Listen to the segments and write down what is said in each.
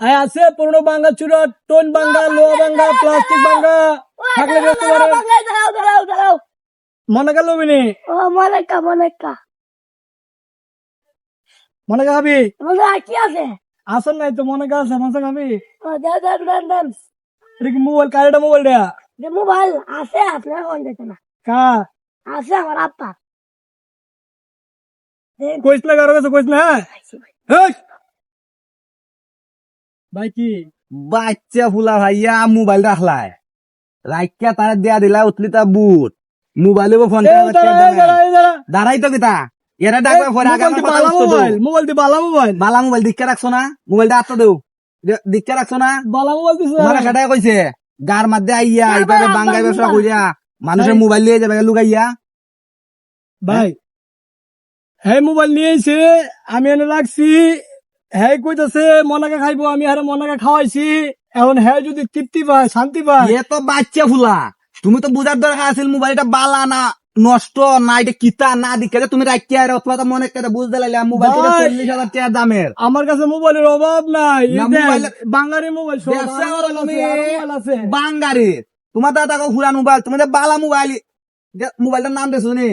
আয় আছে পুরনো বাঙ্গা চুরা টোন বাঙ্গা লোহা বাঙ্গা প্লাস্টিক বাঙ্গা। থাকলে দেখতে পারেন মনে গেল বিনি মনেকা মনেকা মনে খাবি মনে আর কি আছে? আসন নাই তো মনে আছে ও দেন দেন দেন দেন এটা কি মোবাইল কারেটা মোবাইল দেয়া মোবাইল আছে আপনার ফোন দিতে না। কা আছে আমার আপা কইস না কারও কাছে কইস না হ্যাঁ হেই! ভাই কি? বাচ্চা ফুলা ভাইয়া মোবাইল রাখলাই। রাখিয়া তারা দেয়া দিলা উঠলি তা বুট। মোবাইলে ফোন। দাঁড়াই তো কিতা? এরা ডাকবে আগে মোবাইল। মোবাইল দি বালা মোবাইল। বালা মোবাইল দিকে রাখছো না? মোবাইলটা আত্ম দেও। দিকে রাখছো না? বালা মোবাইল দিছে সেটাই কইছে। গার মধ্যে আইয়া এইভাবে বাঙ্গাই ব্যবসা কইরা মানুষের মোবাইল নিয়ে যাবে লুকাইয়া। ভাই। হ্যাঁ? মোবাইল নিয়েছে আমি এনে রাখছি। হ্যাঁ কইতাছে মনাকে খাইবো আমি হারে মনাকে খাওয়াইছি। এখন হ্যাঁ যদি তৃপ্তি পায় শান্তি পায়। এ তো বাচ্চা ফুলা। তুমি তো বুঝার দরকার আছিল মোবাইলটা বালা না নষ্ট না এটা কিতা না দিকে। তুমি রাখিয়া আর অথবা তো মনে করে বুঝতে লাগলে মোবাইল চল্লিশ হাজার টাকা দামের। আমার কাছে মোবাইলের অভাব নাই। মোবাইলে- বাঙালি মোবাইল আর। আছে, আর আছে। বাঙ্গারি তোমার দাদা কো ফুরান মোবাইল তুমি বালা মোবাইল। মোবাইলটার নাম দেখছ নি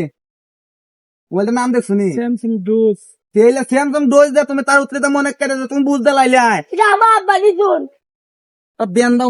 মোবাইলটার নাম দেখছ নি স্যামসাং ডোজ তেলে স্যামসাং ডোজ দে তুমি তার উত্তরে তো মনে করে তুমি বুঝতে লাইলে আয়। আমার বেন দাও